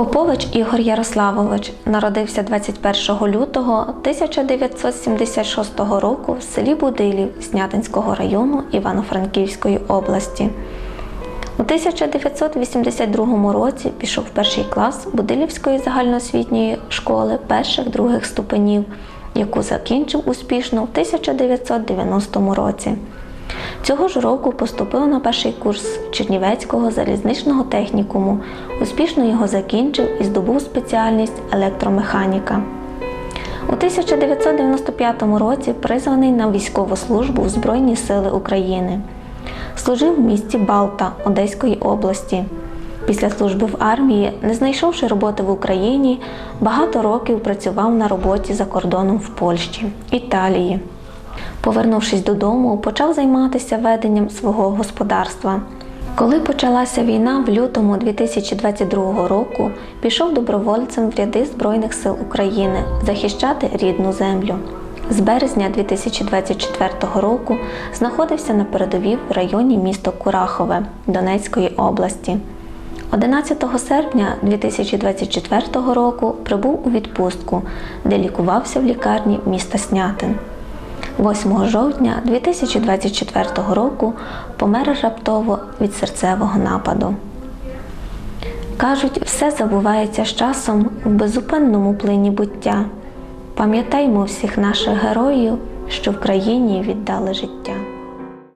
Попович Ігор Ярославович народився 21 лютого 1976 року в селі Будилів Снятинського району Івано-Франківської області. У 1982 році пішов в перший клас Будилівської загальноосвітньої школи перших других ступенів, яку закінчив успішно в 1990 році. Цього ж року поступив на перший курс Чернівецького залізничного технікуму, успішно його закінчив і здобув спеціальність електромеханіка. У 1995 році призваний на військову службу в Збройні Сили України. Служив в місті Балта Одеської області. Після служби в армії, не знайшовши роботи в Україні, багато років працював на роботі за кордоном в Польщі, Італії. Повернувшись додому, почав займатися веденням свого господарства. Коли почалася війна в лютому 2022 року, пішов добровольцем в ряди Збройних сил України захищати рідну землю. З березня 2024 року знаходився на передовій в районі міста Курахове Донецької області. 11 серпня 2024 року прибув у відпустку, де лікувався в лікарні міста Снятин. 8 жовтня 2024 року помер раптово від серцевого нападу. Кажуть, все забувається з часом в безупинному плині буття. Пам'ятаймо всіх наших героїв, що в країні віддали життя.